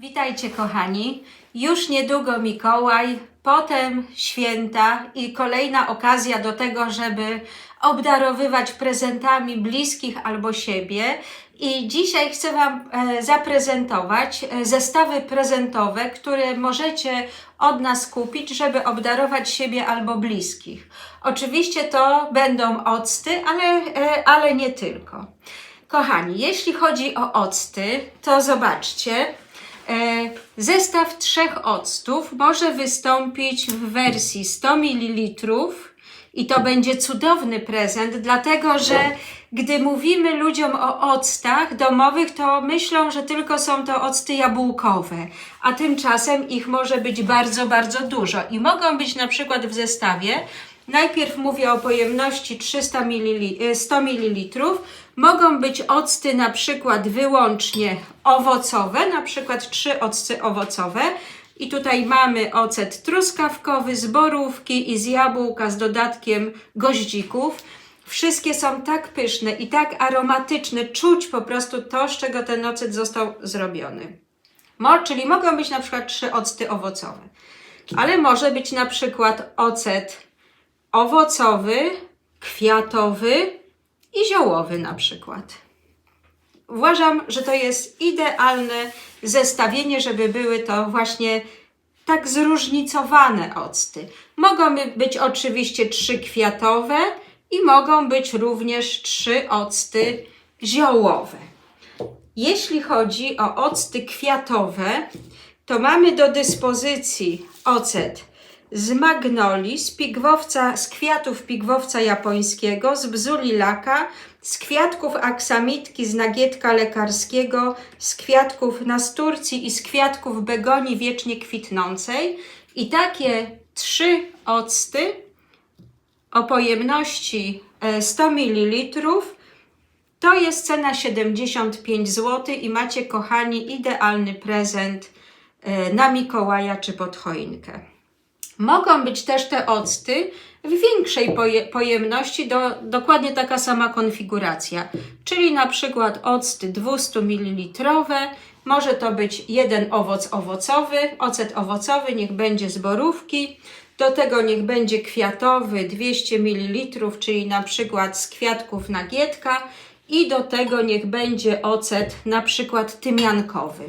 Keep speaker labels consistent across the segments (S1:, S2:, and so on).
S1: Witajcie kochani. Już niedługo Mikołaj, potem święta i kolejna okazja do tego, żeby obdarowywać prezentami bliskich albo siebie. I dzisiaj chcę Wam e, zaprezentować e, zestawy prezentowe, które możecie od nas kupić, żeby obdarować siebie albo bliskich. Oczywiście to będą octy, ale, e, ale nie tylko. Kochani, jeśli chodzi o octy, to zobaczcie, Zestaw trzech octów może wystąpić w wersji 100 ml i to będzie cudowny prezent, dlatego że gdy mówimy ludziom o octach domowych, to myślą, że tylko są to octy jabłkowe, a tymczasem ich może być bardzo, bardzo dużo i mogą być na przykład w zestawie Najpierw mówię o pojemności 300 ml, 100 ml. Mogą być octy na przykład wyłącznie owocowe, na przykład trzy octy owocowe. I tutaj mamy ocet truskawkowy z borówki i z jabłka z dodatkiem goździków. Wszystkie są tak pyszne i tak aromatyczne, czuć po prostu to, z czego ten ocet został zrobiony. Mo, czyli mogą być na przykład trzy octy owocowe, ale może być na przykład ocet owocowy, kwiatowy i ziołowy na przykład. Uważam, że to jest idealne zestawienie, żeby były to właśnie tak zróżnicowane octy. Mogą być oczywiście trzy kwiatowe i mogą być również trzy octy ziołowe. Jeśli chodzi o octy kwiatowe, to mamy do dyspozycji ocet z magnolii, z pigwowca, z kwiatów pigwowca japońskiego, z bzuli laka, z kwiatków aksamitki, z nagietka lekarskiego, z kwiatków nasturcji i z kwiatków begonii wiecznie kwitnącej. I takie trzy octy o pojemności e, 100 ml to jest cena 75 zł i macie, kochani, idealny prezent e, na Mikołaja czy pod choinkę. Mogą być też te octy w większej poje, pojemności, do, dokładnie taka sama konfiguracja, czyli na przykład octy 200 ml, może to być jeden owoc owocowy, ocet owocowy niech będzie z borówki, do tego niech będzie kwiatowy 200 ml, czyli na przykład z kwiatków nagietka i do tego niech będzie ocet na przykład tymiankowy.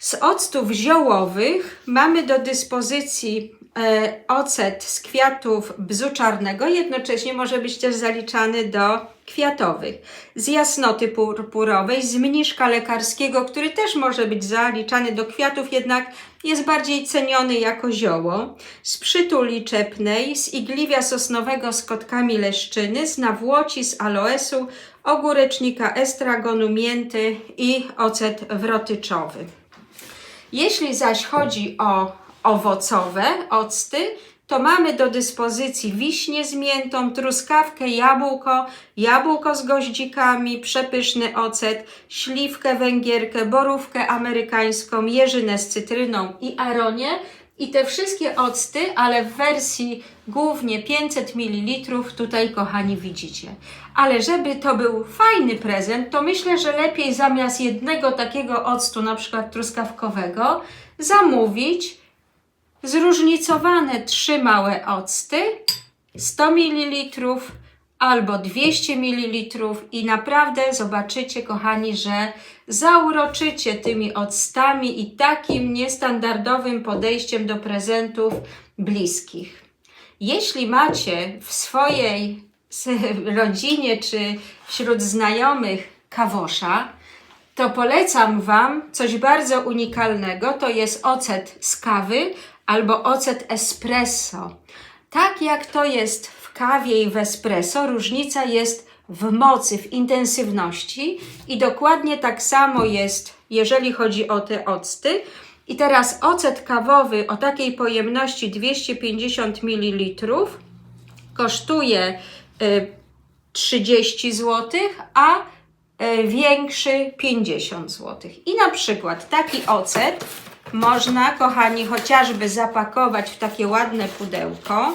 S1: Z octów ziołowych mamy do dyspozycji e, ocet z kwiatów bzu czarnego, jednocześnie może być też zaliczany do kwiatowych. Z jasnoty purpurowej, z mniszka lekarskiego, który też może być zaliczany do kwiatów, jednak jest bardziej ceniony jako zioło. Z przytuli czepnej, z igliwia sosnowego z kotkami leszczyny, z nawłoci, z aloesu, ogórecznika estragonu, mięty i ocet wrotyczowy. Jeśli zaś chodzi o owocowe octy, to mamy do dyspozycji wiśnie z miętą, truskawkę, jabłko, jabłko z goździkami, przepyszny ocet, śliwkę węgierkę, borówkę amerykańską, jeżynę z cytryną i aronię. I te wszystkie octy, ale w wersji głównie 500 ml, tutaj kochani widzicie. Ale żeby to był fajny prezent, to myślę, że lepiej zamiast jednego takiego octu, na przykład truskawkowego, zamówić zróżnicowane trzy małe octy, 100 ml albo 200 ml i naprawdę zobaczycie, kochani, że zauroczycie tymi octami i takim niestandardowym podejściem do prezentów bliskich. Jeśli macie w swojej rodzinie czy wśród znajomych kawosza, to polecam Wam coś bardzo unikalnego. To jest ocet z kawy albo ocet espresso. Tak jak to jest w kawie i w espresso, różnica jest w mocy, w intensywności i dokładnie tak samo jest, jeżeli chodzi o te octy. I teraz ocet kawowy o takiej pojemności 250 ml kosztuje y, 30 zł, a y, większy 50 zł. I na przykład taki ocet można, kochani, chociażby zapakować w takie ładne pudełko.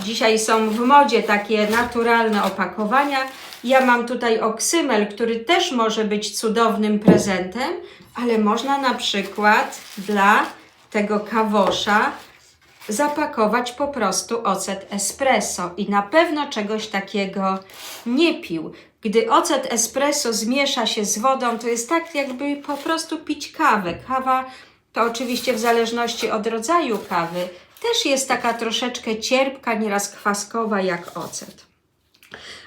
S1: Dzisiaj są w modzie takie naturalne opakowania. Ja mam tutaj oksymel, który też może być cudownym prezentem, ale można na przykład dla tego kawosza zapakować po prostu ocet espresso i na pewno czegoś takiego nie pił. Gdy ocet espresso zmiesza się z wodą, to jest tak jakby po prostu pić kawę. Kawa to oczywiście w zależności od rodzaju kawy też jest taka troszeczkę cierpka, nieraz kwaskowa jak ocet.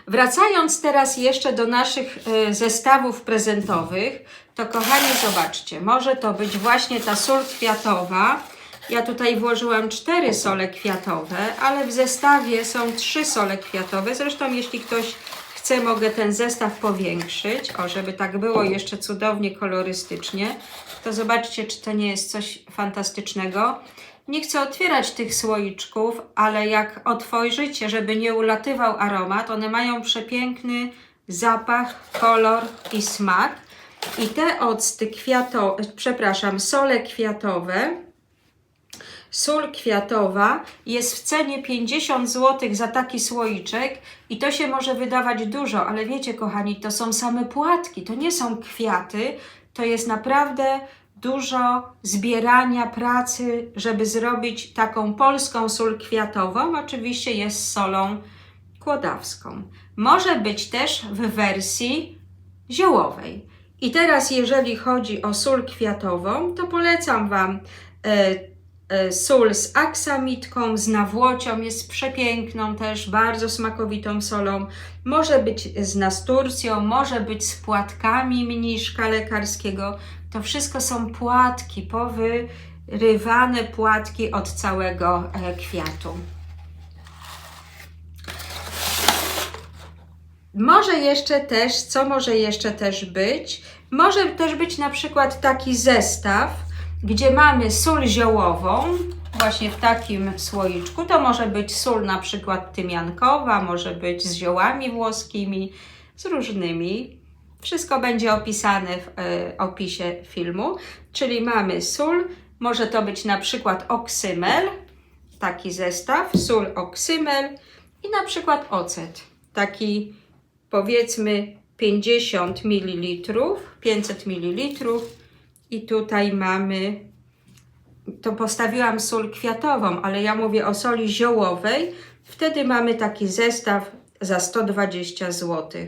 S1: Wracając teraz jeszcze do naszych y, zestawów prezentowych, to kochani, zobaczcie, może to być właśnie ta sól kwiatowa. Ja tutaj włożyłam cztery sole kwiatowe, ale w zestawie są trzy sole kwiatowe. Zresztą, jeśli ktoś chce, mogę ten zestaw powiększyć, o, żeby tak było jeszcze cudownie kolorystycznie. To zobaczcie, czy to nie jest coś fantastycznego. Nie chcę otwierać tych słoiczków, ale jak otworzycie, żeby nie ulatywał aromat, one mają przepiękny zapach, kolor i smak. I te octy kwiatowe, przepraszam, sole kwiatowe, sól kwiatowa jest w cenie 50 zł za taki słoiczek i to się może wydawać dużo, ale wiecie kochani, to są same płatki, to nie są kwiaty, to jest naprawdę dużo zbierania pracy, żeby zrobić taką polską sól kwiatową. Oczywiście jest solą kłodawską. Może być też w wersji ziołowej. I teraz, jeżeli chodzi o sól kwiatową, to polecam Wam e, sól z aksamitką, z nawłocią, jest przepiękną też, bardzo smakowitą solą. Może być z nasturcją, może być z płatkami mniszka lekarskiego. To wszystko są płatki, powyrywane płatki od całego e, kwiatu. Może jeszcze też, co może jeszcze też być? Może też być na przykład taki zestaw, gdzie mamy sól ziołową, właśnie w takim słoiczku. To może być sól na przykład tymiankowa, może być z ziołami włoskimi, z różnymi. Wszystko będzie opisane w e, opisie filmu. Czyli mamy sól, może to być na przykład oksymel, taki zestaw, sól, oksymel i na przykład ocet, taki powiedzmy 50 ml, 500 ml i tutaj mamy, to postawiłam sól kwiatową, ale ja mówię o soli ziołowej, wtedy mamy taki zestaw za 120 zł.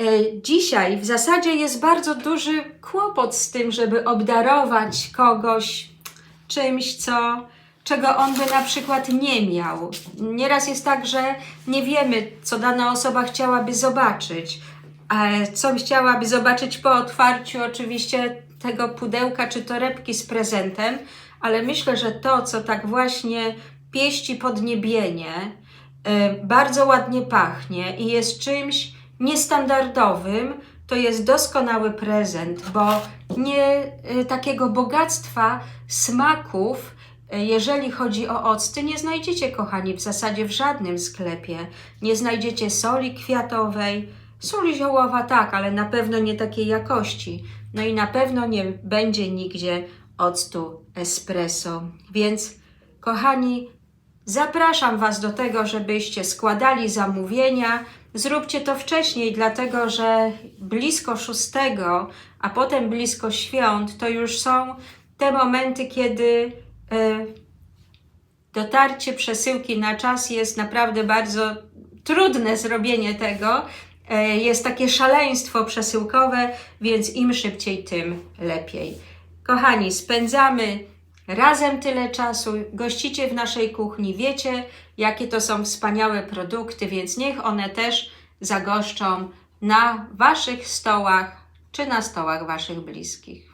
S1: E, Dzisiaj w zasadzie jest bardzo duży kłopot z tym, żeby obdarować kogoś czymś, co, czego on by na przykład nie miał. Nieraz jest tak, że nie wiemy, co dana osoba chciałaby zobaczyć, co chciałaby zobaczyć po otwarciu oczywiście tego pudełka czy torebki z prezentem, ale myślę, że to, co tak właśnie pieści podniebienie, y, bardzo ładnie pachnie i jest czymś niestandardowym, to jest doskonały prezent, bo nie y, takiego bogactwa smaków, y, jeżeli chodzi o octy, nie znajdziecie, kochani, w zasadzie w żadnym sklepie. Nie znajdziecie soli kwiatowej, sól ziołowa tak, ale na pewno nie takiej jakości. No i na pewno nie będzie nigdzie octu espresso. Więc, kochani, Zapraszam Was do tego, żebyście składali zamówienia. Zróbcie to wcześniej, dlatego że blisko szóstego, a potem blisko świąt, to już są te momenty, kiedy y, dotarcie przesyłki na czas jest naprawdę bardzo trudne zrobienie tego. Y, jest takie szaleństwo przesyłkowe, więc im szybciej, tym lepiej. Kochani, spędzamy razem tyle czasu, gościcie w naszej kuchni, wiecie, jakie to są wspaniałe produkty, więc niech one też zagoszczą na Waszych stołach czy na stołach Waszych bliskich.